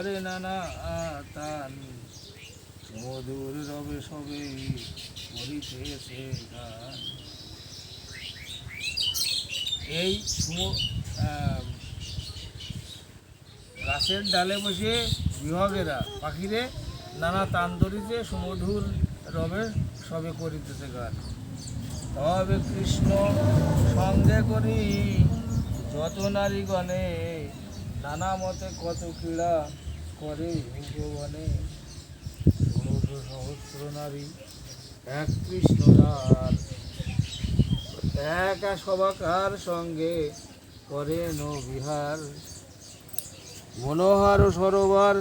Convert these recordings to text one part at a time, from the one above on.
আরে নানা তান মধুর রবে সবে করিতেছে গান। এই গাছের ডালে বসে বিভাগেরা, পাখিরে নানা তান্দরিতে সুমধুর রবে সবে করিতেছে গান। তবে কৃষ্ণ সঙ্গে করি যত নারীগণে, নানা মতে কত ক্রীড়া করে ভুবনে সমুদ্র সহস্র নারী এক কৃষ্ণ রার একা সবাকার সঙ্গে করেন বিহার মনোহার সরোবর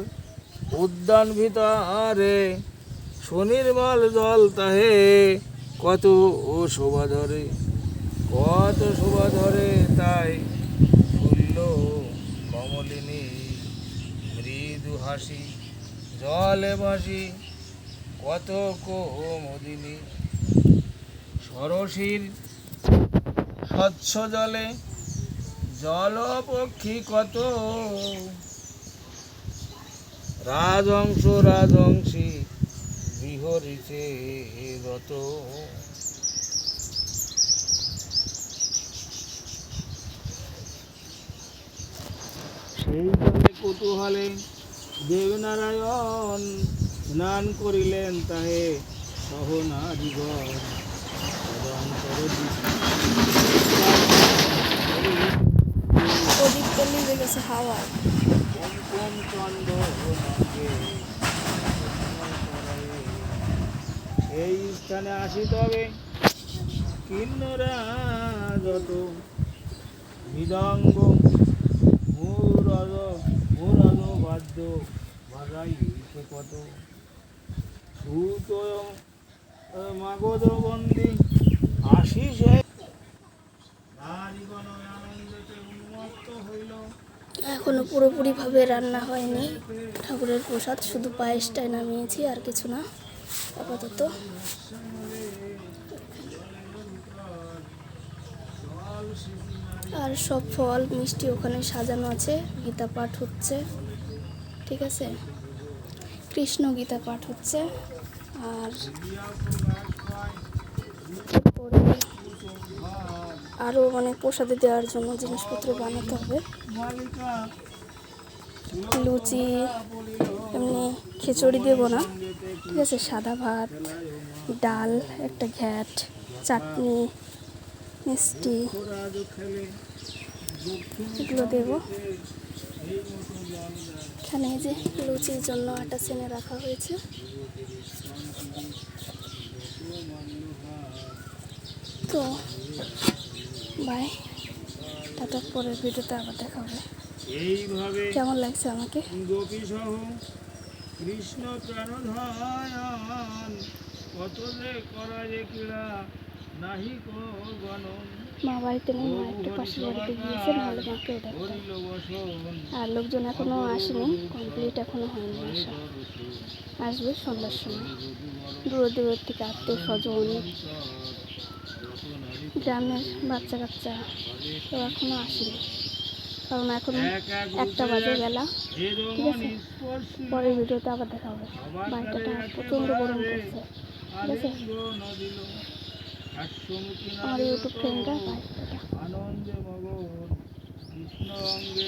উদ্যান ভিতরে সুনির্মল জল তাহে কত ও শোভা ধরে, কত শোভা ধরে তাই ফুল্ল কমলিনী। হাসি জলে ভাসি, কত কোমদিনী সরসীর স্বচ্ছ জলে জল পক্ষী কত। রাজংশ রাজংশী বিহরিছে রত সেই জলে কৌতূহলে দেবনারায়ণ স্নান করিলেন তাহে সহনারিগণ তদন্তর প্রদীপ তো নিভে গেছে হাওয়া কুমকুম চন্দ্র সেই স্থানে আসি তবে। কিন্নরা যত মৃদঙ্গ মুরজ এখনও পুরোপুরিভাবে রান্না হয়নি। ঠাকুরের প্রসাদ শুধু পায়েসটাই নামিয়েছি, আর কিছু না। আপাতত। আর সব ফল মিষ্টি ওখানে সাজানো আছে, গীতা পাঠ হচ্ছে। ঠিক আছে? কৃষ্ণ গীতা পাঠ হচ্ছে। আর আরও মানে প্রসাদে দেওয়ার জন্য জিনিসপত্র বানাতে হবে। লুচি, এমনি খিচুড়ি দেবো না। ঠিক আছে? সাদা ভাত, ডাল, একটা ঘ্যাট, চাটনি, মিষ্টি, এগুলো দেবো। এখানে যে লুচির জন্য আটা চেনে রাখা হয়েছে। তো বাই টাটা পরের ভিডিওতে আবার দেখা হবে। এইভাবে কেমন লাগছে আমাকে? গোপী সহ কৃষ্ণ প্রাণধায়ন কত যে করা যে ক্রীড়া মা বাড়িতে মা একটু পাশের বাড়িতে গিয়েছে নাহলে মাকেও দেখতাম আর লোকজন এখনও আসেনি কমপ্লিট এখনও হয়নি আসা আসবে সন্ধ্যার সময়। দূর দূরের থেকে আত্মীয় স্বজন গ্রামের বাচ্চা কাচ্চা কেউ এখনও আসেনি। কারণ এখন একটা বাজে বেলা ঠিক আছে? পরের ভিডিওতে আবার দেখা হবে। বাড়িটা প্রচণ্ড গরম করছে ঠিক আছে? আমার ইউটিউব ফ্রেন্ডরা আনন্দে মগন কৃষ্ণ অঙ্গে